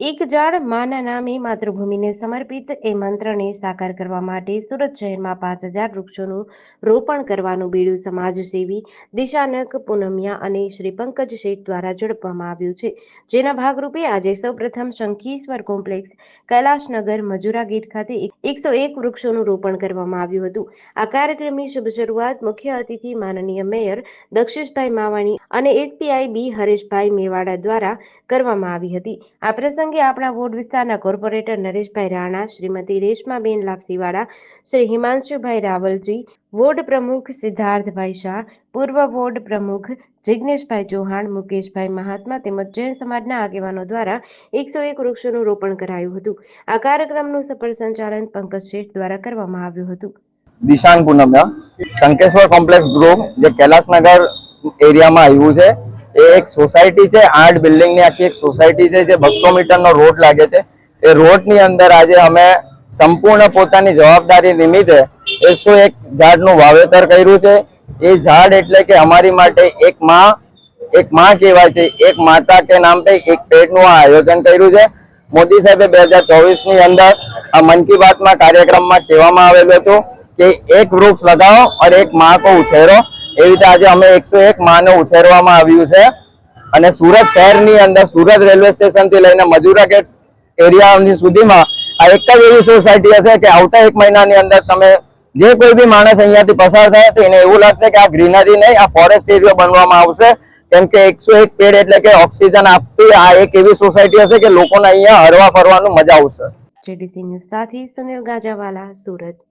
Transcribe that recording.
એક ઝાડ માના નામે માતૃભૂમિને સમર્પિત એ મંત્રને સાકાર કરવા માટે સુરત શહેરમાં પાંચ હજાર વૃક્ષોનું રોપણ કરવાનું બીડું સમાજસેવી દિશાનક પૂનમિયા અને શ્રી પંકજ શેઠ દ્વારા ઝડપવામાં આવ્યું છે. જેના ભાગરૂપે આજે સૌપ્રથમ શંખીશ્વર કોમ્પ્લેક્સ, કૈલાશનગર, મજુરા ગેટ ખાતે એકસો એક વૃક્ષોનું રોપણ કરવામાં આવ્યું હતું. આ કાર્યક્રમની શુભ શરૂઆત મુખ્ય અતિથિ માનનીય મેયર દક્ષેશભાઈ માવાણી અને એસપીઆઈ બી હરેશભાઈ મેવાડા દ્વારા કરવામાં આવી હતી. આ પ્રસંગે આપણા વોર્ડ વિસ્તારના કોર્પોરેટર નરેશભાઈ રાણા, શ્રીમતી રેશમાબેન લાપસીવાળા, શ્રી હિમાંશુભાઈ રાવલજી, વોર્ડ પ્રમુખ સિદ્ધાર્થભાઈ શાહ, પૂર્વ વોર્ડ પ્રમુખ જિજ્ઞેશભાઈ ચૌહાણ, મુકેશભાઈ મહાત્મા તેમજ જૈન સમાજના આગેવાનો દ્વારા એકસો એક વૃક્ષોનું રોપણ કરાયું હતું. આ કાર્યક્રમનું સફળ સંચાલન પંકજ શેઠ દ્વારા કરવામાં આવ્યું હતું. દિશાંગ પૂનમ્યા શંકેશ્વર કોમ્પ્લેક્સ ગ્રુપ જે કૈલાસનગર એરિયામાં આવ્યું છે એ એક સોસાયટી છે, આઠ બિલ્ડિંગની આખી એક સોસાયટી છે, જે બસો મીટરનો રોડ લાગે છે. એ રોડની અંદર આજે અમે સંપૂર્ણ પોતાની જવાબદારી નિમિત્તે એકસો એક ઝાડનું વાવેતર કર્યું છે. એ ઝાડ એટલે કે અમારી માટે એક માં એક માં કહેવાય છે, એક માતા કે નામ પે એક પેટનું આ આયોજન કર્યું છે. મોદી સાહેબે બે હજાર ચોવીસની અંદર આ મન કી બાતમાં કાર્યક્રમમાં કહેવામાં આવેલું હતું કે એક વૃક્ષ લગાવો અને એક માં કો ઉછેરો. એવી રીતે આજે અમે એકસો એક માને ઉછેરવામાં આવ્યું છે. અને સુરત શહેરની અંદર, સુરત રેલવે સ્ટેશનથી લઈને મજુરા ગેટ એરિયાની સુધીમાં આ એક જ એવી સોસાયટી હશે કે આવતા એક મહિનાની અંદર તમે જે કોઈ બી માણસ અહીંયાથી પસાર થાય તો એને એવું લાગશે કે આ ગ્રીનરી નહીં, આ ફોરેસ્ટ એરિયો બનવામાં આવશે. કેમ કે એકસો એક પેડ એટલે કે ઓક્સિજન આપતી આ એક એવી સોસાયટી હશે કે લોકોને અહીંયા હરવા ફરવાનું મજા આવશે. સુરત.